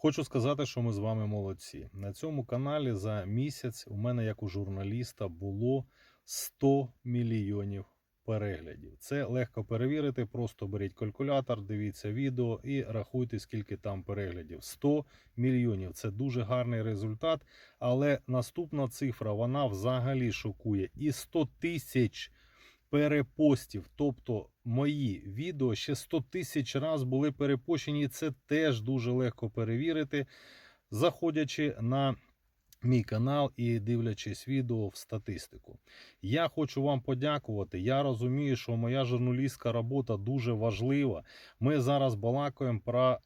Хочу сказати, що ми з вами молодці. На цьому каналі за місяць у мене, як у журналіста, було 100 мільйонів переглядів. Це легко перевірити. Просто беріть калькулятор, дивіться відео і рахуйте, скільки там переглядів. 100 мільйонів. Це дуже гарний результат. Але наступна цифра вона взагалі шокує. І 100 тисяч перепостів. Тобто мої відео ще 100 тисяч раз були перепощені. І це теж дуже легко перевірити, заходячи на мій канал і дивлячись відео в статистику. Я хочу вам подякувати. Я розумію, що моя журналістська робота дуже важлива. Ми зараз балакаємо про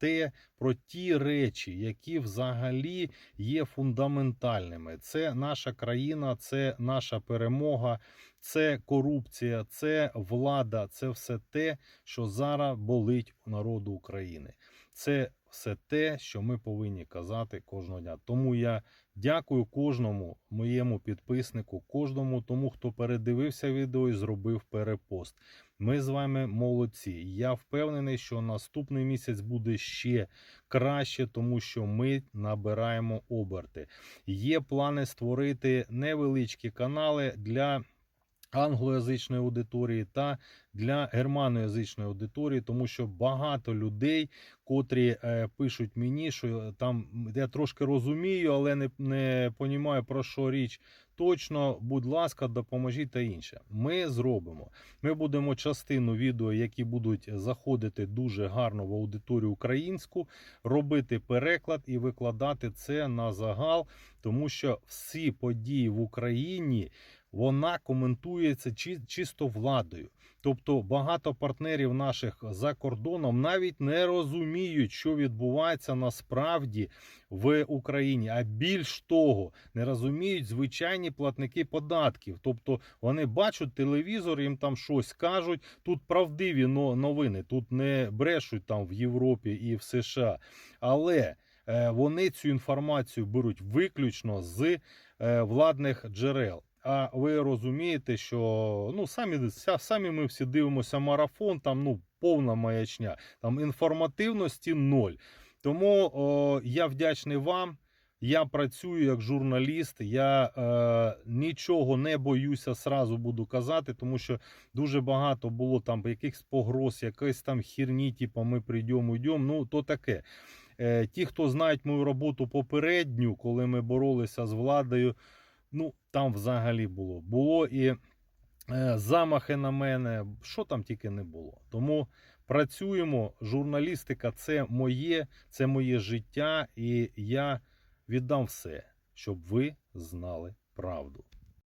те, про ті речі, які взагалі є фундаментальними. Це наша країна, це наша перемога, це корупція, це влада, це все те, що зараз болить у народу України. Це все те, що ми повинні казати кожного дня. Тому я дякую кожному моєму підписнику, кожному тому, хто передивився відео і зробив перепост. Ми з вами молодці. Я впевнений, що наступний місяць буде ще краще, тому що ми набираємо оберти. Є плани створити невеличкі канали для англоязичної аудиторії та для германоязичної аудиторії, тому що багато людей, котрі е, пишуть мені, що там я трошки розумію, але не, не понімаю про що річ. Точно, будь ласка, допоможіть та інше. Ми зробимо. Ми будемо частину відео, які будуть заходити дуже гарно в аудиторію українську, робити переклад і викладати це на загал, тому що всі події в Україні вона коментується чисто владою. Тобто багато партнерів наших за кордоном навіть не розуміють, що відбувається насправді в Україні. А більш того, не розуміють звичайні платники податків. Тобто вони бачать телевізор, їм там щось кажуть. Тут правдиві но- новини, тут не брешуть там в Європі і в США. Але е, вони цю інформацію беруть виключно з е, владних джерел. А ви розумієте, що ну самі самі ми всі дивимося марафон, там ну повна маячня, там інформативності ноль. Тому о, я вдячний вам. Я працюю як журналіст. Я е, нічого не боюся, сразу буду казати, тому що дуже багато було там якихось погроз, якоїсь там хірні, типу ми прийдемо, йдемо. Ну то таке. Е, ті, хто знають мою роботу попередню, коли ми боролися з владою, ну там взагалі було. Було і е, замахи на мене, що там тільки не було. Тому працюємо. Журналістика це моє, це моє життя, і я віддам все, щоб ви знали правду.